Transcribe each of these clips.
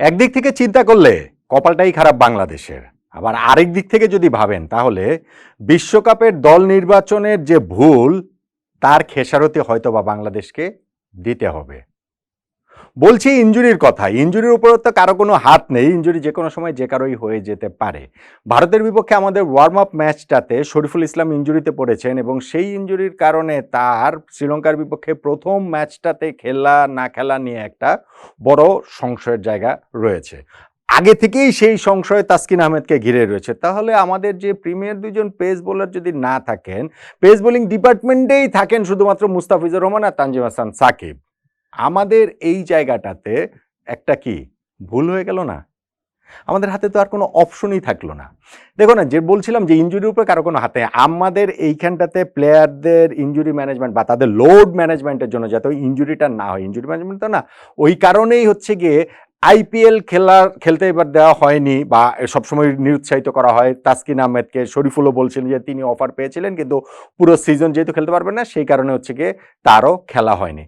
একদিক থেকে চিন্তা করলে কপালটাই খারাপ বাংলাদেশের। আবার আরেক দিক থেকে যদি ভাবেন, তাহলে বিশ্বকাপের দল নির্বাচনের যে ভুল, তার খেসারতি হয়তো বা বাংলাদেশকে দিতে হবে। বলছি ইঞ্জুরির কথা। ইঞ্জুরির উপর তো কারও কোনো হাত নেই। ইঞ্জুরি যে কোনো সময় যে কারোই হয়ে যেতে পারে। ভারতের বিপক্ষে আমাদের ওয়ার্ম আপ ম্যাচটাতে শরীফুল ইসলাম ইঞ্জুরিতে পড়েছেন এবং সেই ইঞ্জুরির কারণে তার শ্রীলঙ্কার বিপক্ষে প্রথম ম্যাচটাতে খেলা না খেলা নিয়ে একটা বড় সংশয়ের জায়গা রয়েছে। আগে থেকেই সেই সংশয় তাসকিন আহমেদকে ঘিরে রয়েছে। তাহলে আমাদের যে প্রিমিয়ার দুজন পেস বোলার যদি না থাকেন, পেস বোলিং ডিপার্টমেন্টেই থাকেন শুধুমাত্র মুস্তাফিজুর রহমান আর তানজিম হাসান সাকিব। আমাদের এই জায়গাটাতে একটা কি? ভুল হয়ে গেল না? আমাদের হাতে তো আর কোনো অপশনই থাকল না। দেখো না, যে বলছিলাম যে ইঞ্জুরির উপরে কারও কোনো হাতে, আমাদের এইখানটাতে প্লেয়ারদের ইঞ্জুরি ম্যানেজমেন্ট বা তাদের লোড ম্যানেজমেন্টের জন্য যাতে ইঞ্জুরিটা না হয় ইঞ্জুরি ম্যানেজমেন্ট তো না, ওই কারণেই হচ্ছে গিয়ে আইপিএল খেলার খেলতে এবার দেওয়া হয়নি বা সবসময় নিরুৎসাহিত করা হয়। তাসকিন আহমেদকে শরীফুলও বলছিলেন যে তিনি অফার পেয়েছিলেন, কিন্তু পুরো সিজন যেহেতু খেলতে পারবেন না, সেই কারণে হচ্ছে গিয়ে তারও খেলা হয়নি।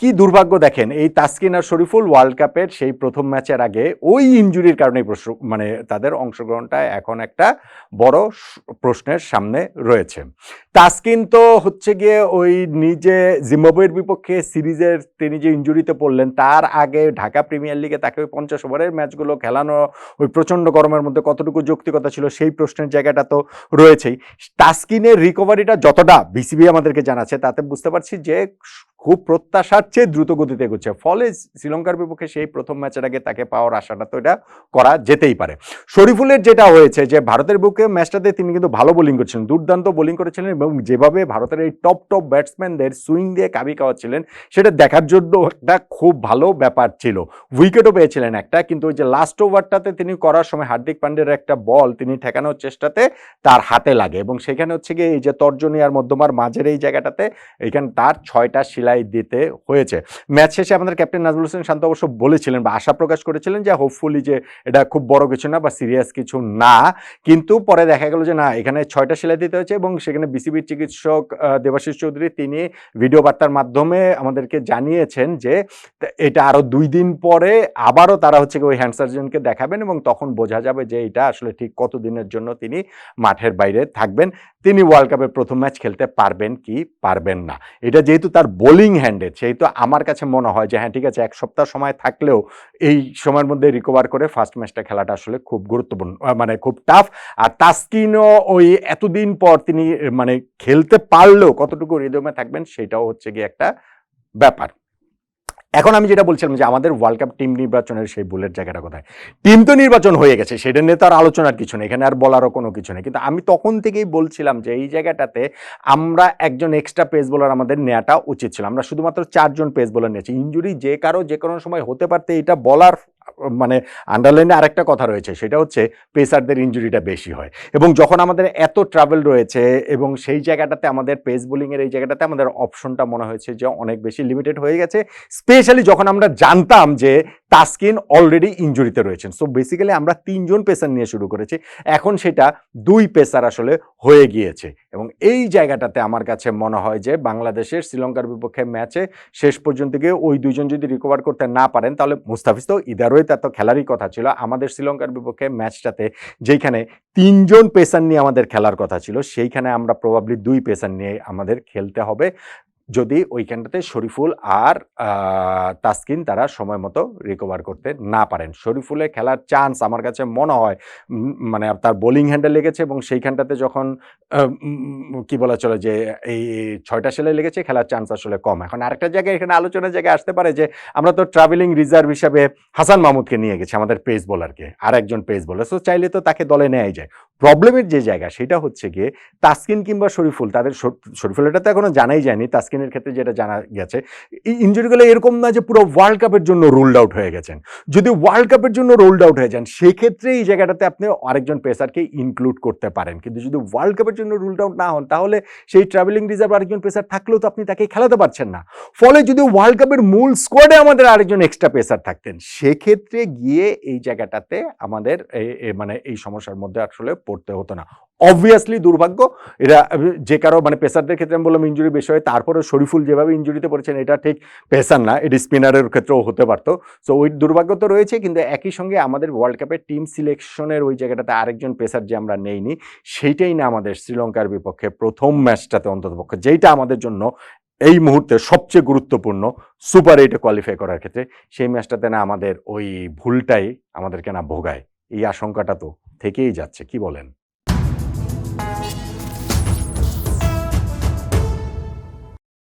কি দুর্ভাগ্য দেখেন, এই তাসকিন আর শরীফুল ওয়ার্ল্ড কাপের সেই প্রথম ম্যাচের আগে ওই ইঞ্জুরির কারণে মানে তাদের অংশগ্রহণটা এখন একটা বড় প্রশ্নের সামনে রয়েছে। তাসকিন তো হচ্ছে গিয়ে ওই নিজে জিম্বাবুয়ের বিপক্ষে সিরিজের তিনি যে ইঞ্জুরিতে পড়লেন, তার আগে ঢাকা প্রিমিয়ার লিগে তাকে ওই পঞ্চাশ ওভারের ম্যাচগুলো খেলানো, ওই প্রচণ্ড গরমের মধ্যে কতটুকু যৌক্তিকতা ছিল সেই প্রশ্নের জায়গাটা তো রয়েছেই। তাসকিনের রিকভারিটা যতটা বিসিবি আমাদেরকে জানাচ্ছে, তাতে বুঝতে পারছি যে খুব প্রত্যাশার চেয়ে দ্রুত গতিতে এগোচ্ছে। ফলে শ্রীলঙ্কার বিপক্ষে সেই প্রথম ম্যাচের আগে তাকে পাওয়ার আশাটা তো এটা করা যেতেই পারে। শরীফুলের যেটা হয়েছে যে, ভারতের বুকে ম্যাচটাতে তিনি কিন্তু ভালো বোলিং করছিলেন, দুর্দান্ত বোলিং করেছিলেন এবং যেভাবে ভারতের এই টপ টপ ব্যাটসম্যানদের সুইং দিয়ে কাবি খাওয়াচ্ছিলেন, সেটা দেখার জন্য একটা খুব ভালো ব্যাপার ছিল। উইকেটও পেয়েছিলেন একটা, কিন্তু ওই যে লাস্ট ওভারটাতে তিনি করার সময় হার্দিক পান্ডের একটা বল তিনি ঠেকানোর চেষ্টাতে তার হাতে লাগে এবং সেখানে হচ্ছে গিয়ে এই যে তর্জনী আর মধ্যমার মাঝের এই জায়গাটাতে এইখানে তার ছয়টা সিলাই দিতে হয়েছে। ম্যাচ শেষে আমাদের ক্যাপ্টেন নাজমুল হোসেন শান্ত অবশ্য বলেছিলেন বা আশা প্রকাশ করেছিলেন যে হোপফুলি যে এটা খুব বড় কিছু না বা সিরিয়াস কিছু না। কিন্তু পরে দেখা গেল যে না, এখানে ছয়টা সেলাই দিতে হয়েছে এবং সেখানে বিসিবির চিকিৎসক দেবাশিস চৌধুরী তিনি ভিডিও বার্তার মাধ্যমে আমাদেরকে জানিয়েছেন যে এটা আরও দুই দিন পরে আবারও তারা হচ্ছে ওই হ্যান্ড সার্জনকে দেখাবেন এবং তখন বোঝা যাবে যে এটা আসলে ঠিক কত দিনের জন্য তিনি মাঠের বাইরে থাকবেন। তিনি ওয়ার্ল্ড কাপের প্রথম ম্যাচ খেলতে পারবেন কি পারবেন না। এটা যেহেতু তার বোলিং হ্যান্ডেড সেহেতু আমার কাছে মনে হয় যে হ্যাঁ ঠিক আছে, এক সপ্তাহ সময় থাকলেও এই সময়ের মধ্যে রিকভার করে ফার্স্ট ম্যাচটা খেলাটা আসলে খুব গুরুত্বপূর্ণ মানে খুব টাফ আর তাস্কিনও ওই এতদিন পর তিনি মানে খেলতে পারলেও কতটুকু রিদমে থাকবেন, সেটাও হচ্ছে গিয়ে একটা ব্যাপার। এখন আমি যেটা বলছিলাম যে আমাদের ওয়ার্ল্ড কাপ টিম নির্বাচনের সেই বুলের জায়গাটা কোথায়? টিম তো নির্বাচন হয়ে গেছে, সেটা নিয়ে তো আর আলোচনার কিছু নেই, এখানে আর বলারও কোনো কিছু নেই। কিন্তু আমি তখন থেকেই বলছিলাম যে এই জায়গাটাতে আমরা একজন এক্সট্রা পেস বোলার আমাদের নেওয়াটা উচিত ছিল। আমরা শুধুমাত্র চারজন পেস বোলার নিয়েছি। ইঞ্জুরি যে কারও যে কোনো সময় হতে পারতে এটা বলার মানে আন্ডারলাইনে আরেকটা কথা রয়েছে, সেটা হচ্ছে পেসারদের ইঞ্জুরিটা বেশি হয়। এবং যখন আমাদের এত ট্রাভেল রয়েছে এবং সেই জায়গাটাতে আমাদের পেস বোলিংয়ের এই জায়গাটাতে আমাদের অপশনটা মনে হয়েছে যে অনেক বেশি লিমিটেড হয়ে গেছে স্পেশালি যখন আমরা জানতাম যে তাস্কিন অলরেডি ইঞ্জুরিতে রয়েছেন। সো বেসিক্যালি আমরা তিনজন পেসার নিয়ে শুরু করেছি, এখন সেটা দুই পেসার আসলে হয়ে গিয়েছে। এবং এই জায়গাটাতে আমার কাছে মনে হয় যে বাংলাদেশের শ্রীলঙ্কার বিপক্ষে ম্যাচে শেষ পর্যন্ত গিয়ে ওই দুজন যদি রিকভার করতে না পারেন, তাহলে মুস্তাফিজ তো ইদারোই তার তো খেলারই কথা ছিল। আমাদের শ্রীলঙ্কার বিপক্ষে ম্যাচটাতে যেখানে তিনজন পেসার নিয়ে আমাদের খেলার কথা ছিল, সেইখানে আমরা প্রবাবলি দুই পেসার নিয়ে আমাদের খেলতে হবে। যদি ওইখানটাতে শরীফুল আর তাসকিন তারা সময় মতো রিকভার করতে না পারেন। শরীফুলে খেলার চান্স আমার কাছে মনে হয় মানে তার বোলিং হ্যান্ডে লেগেছে এবং সেইখানটাতে যখন কি বলা চলে যে, এই ছয়টা সেলে লেগেছে, খেলার চান্স আসলে কম। এখন আরেকটা জায়গায়, এখানে আলোচনার জায়গায় আসতে পারে যে, আমরা তো ট্রাভেলিং রিজার্ভ হিসাবে হাসান মাহমুদকে নিয়ে গেছি, আমাদের পেস বোলারকে আর একজন পেস বোলার সো চাইলে তো তাকে দলে নেওয়াই যায়। প্রবলেমের যে জায়গা সেটা হচ্ছে গিয়ে তাসকিন কিংবা শরীফুল তাদের শর- শরীফুল এটা তো এখনও জানাই যায়নি। তাসকিনের ক্ষেত্রে যেটা জানা গেছে, এই ইঞ্জুরিগুলো এরকম না যে পুরো ওয়ার্ল্ড কাপের জন্য রুলড আউট হয়ে গেছেন। যদি ওয়ার্ল্ড কাপের জন্য রোল্ড আউট হয়ে যান, সেক্ষেত্রে এই জায়গাটাতে আপনি আরেকজন পেসারকে ইনক্লুড করতে পারেন। কিন্তু যদি ওয়ার্ল্ড কাপের জন্য রুলড আউট না হন, তাহলে সেই ট্রাভেলিং রিজার্ভ আরেকজন পেসার থাকলেও তো আপনি তাকে খেলাতে পারছেন না। ফলে যদি ওয়ার্ল্ড কাপের মূল স্কোয়াডে আমাদের আরেকজন এক্সট্রা পেসার থাকতেন, সেক্ষেত্রে গিয়ে এই জায়গাটাতে আমাদের মানে এই সমস্যার মধ্যে আসলে পড়তে হতো না। অবভিয়াসলি দুর্ভাগ্য আহ, যে কারও মানে পেসারদের ক্ষেত্রে আমি বললাম ইঞ্জুরি বেশি হয় তারপরে শরীফুল যেভাবে ইঞ্জুরিতে পড়েছেন এটা ঠিক পেসার না এটি স্পিনারের ক্ষেত্রেও হতে পারতো। সো ওই দুর্ভাগ্য তো রয়েছে কিন্তু একই সঙ্গে আমাদের ওয়ার্ল্ড কাপের টিম সিলেকশনের ওই জায়গাটাতে আরেকজন পেসার যে আমরা নেইনি সেইটাই না আমাদের শ্রীলঙ্কার বিপক্ষে প্রথম ম্যাচটাতে অন্ততপক্ষে যেইটা আমাদের জন্য এই মুহূর্তে সবচেয়ে গুরুত্বপূর্ণ সুপার এইটে কোয়ালিফাই করার ক্ষেত্রে সেই ম্যাচটাতে না আমাদের ওই ভুলটাই আমাদেরকে না ভোগায় এই আশঙ্কাটা তো থেকেই যাচ্ছে কি বলেন?